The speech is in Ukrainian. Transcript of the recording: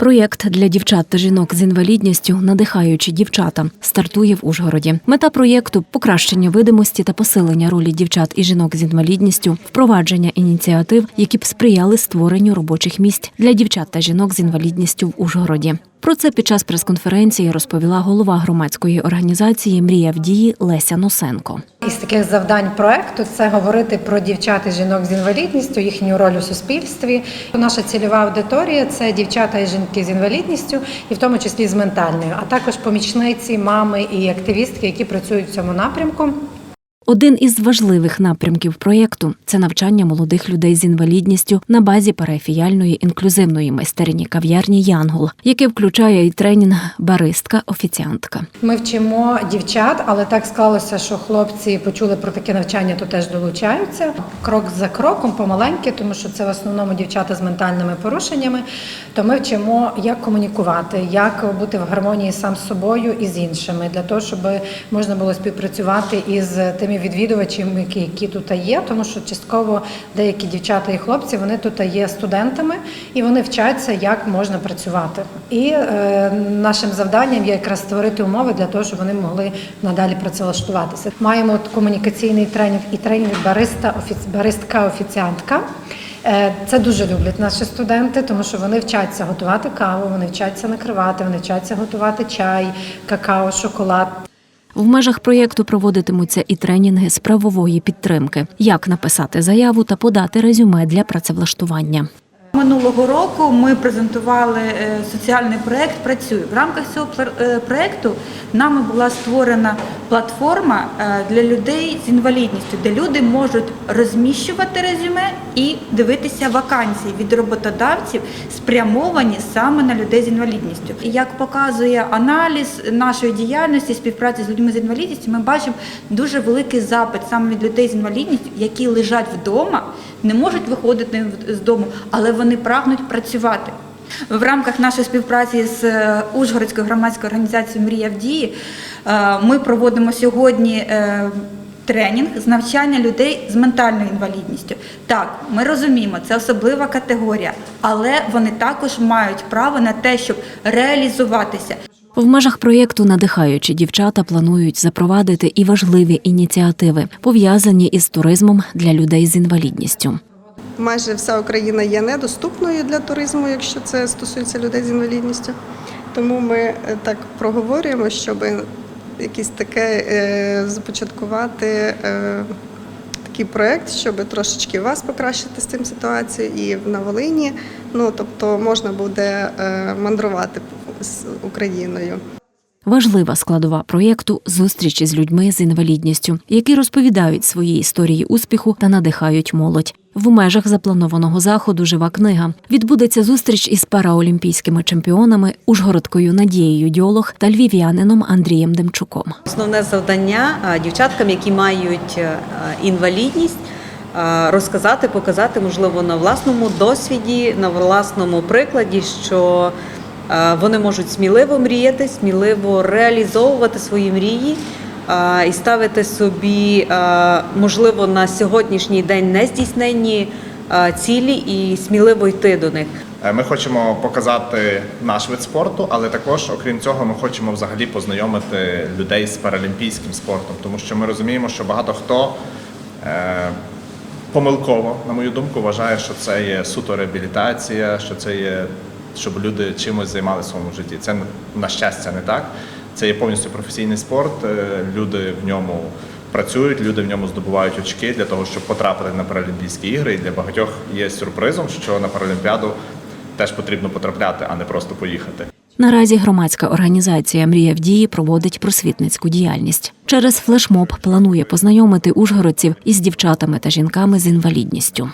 Проєкт для дівчат та жінок з інвалідністю надихаючи дівчата стартує в Ужгороді. Мета проєкту покращення видимості та посилення ролі дівчат і жінок з інвалідністю, впровадження ініціатив, які б сприяли створенню робочих місць для дівчат та жінок з інвалідністю в Ужгороді. Про це під час прес-конференції розповіла голова громадської організації Мрія в дії Леся Носенко. Із таких завдань проекту це говорити про дівчат і жінок з інвалідністю, їхню роль у суспільстві. Наша цільова аудиторія це дівчата і жінки з інвалідністю, і в тому числі з ментальною, а також помічниці, мами і активістки, які працюють в цьому напрямку. Один із важливих напрямків проєкту це навчання молодих людей з інвалідністю на базі парафіяльної інклюзивної майстерні кав'ярні Янгол, яке включає і тренінг баристка, офіціантка. Ми вчимо дівчат, але так склалося, що хлопці почули про таке навчання, то теж долучаються. Крок за кроком, помаленьки, тому що це в основному дівчата з ментальними порушеннями. То ми вчимо, як комунікувати, як бути в гармонії сам з собою і з іншими, для того, щоб можна було співпрацювати із тими відвідувачами, які, які тут є, тому що частково деякі дівчата і хлопці вони тут є студентами і вони вчаться, як можна працювати. І е, нашим завданням є якраз створити умови для того, щоб вони могли надалі працевлаштуватися. Маємо комунікаційний тренінг і тренінг бариста, офіц, баристка, офіціантка. Е, Це дуже люблять наші студенти, тому що вони вчаться готувати каву, вони вчаться накривати, вони вчаться готувати чай, какао, шоколад. В межах проєкту проводитимуться і тренінги з правової підтримки, як написати заяву та подати резюме для працевлаштування. Минулого року ми презентували е, соціальний проект Працюй В рамках цього е, проекту нами була створена платформа е, для людей з інвалідністю, де люди можуть розміщувати резюме і дивитися вакансії від роботодавців, спрямовані саме на людей з інвалідністю. Як показує аналіз нашої діяльності, співпраці з людьми з інвалідністю, ми бачимо дуже великий запит саме від людей з інвалідністю, які лежать вдома, не можуть виходити з дому, але вони прагнуть працювати. В рамках нашої співпраці з е, Ужгородською громадською організацією Мрія в дії е, ми проводимо сьогодні е, тренінг з навчання людей з ментальною інвалідністю. Так, ми розуміємо, це особлива категорія, але вони також мають право на те, щоб реалізуватися. В межах проєкту Надихаючі дівчата планують запровадити і важливі ініціативи, пов'язані із туризмом для людей з інвалідністю. Майже вся Україна є недоступною для туризму, якщо це стосується людей з інвалідністю. Тому ми е, так проговорюємо, щоб якийсь таке е, започаткувати е, такий проєкт, щоб трошечки вас покращити з цим ситуацією і на Волині. Ну тобто можна буде мандрувати з Україною. Важлива складова проєкту зустрічі з людьми з інвалідністю, які розповідають свої історії успіху та надихають молодь. В межах запланованого заходу Жива книга відбудеться зустріч із параолімпійськими чемпіонами Ужгородкою Надією Дьолох та львів'янином Андрієм Демчуком. Основне завдання дівчаткам, які мають е, інвалідність, розказати, показати, можливо, на власному досвіді, на власному прикладі, що вони можуть сміливо мріяти, сміливо реалізовувати свої мрії і ставити собі, можливо, на сьогоднішній день нездійсненні цілі і сміливо йти до них. Е, Ми хочемо показати наш вид спорту, але також, окрім цього, ми хочемо взагалі познайомити людей з паралімпійським спортом, тому що ми розуміємо, що багато хто е, помилково, на мою думку, вважає, що це є суто реабілітація, що це є, щоб люди чимось займалися в своєму житті. Це на щастя не так. Це є повністю професійний спорт. е, Люди в ньому працюють, люди в ньому здобувають очки для того, щоб потрапити на Паралімпійські ігри. І для багатьох є сюрпризом, що на Паралімпіаду теж потрібно потрапляти, а не просто поїхати. Наразі громадська організація Мрія в дії проводить просвітницьку діяльність. Через флешмоб планує познайомити ужгородців із дівчатами та жінками з інвалідністю.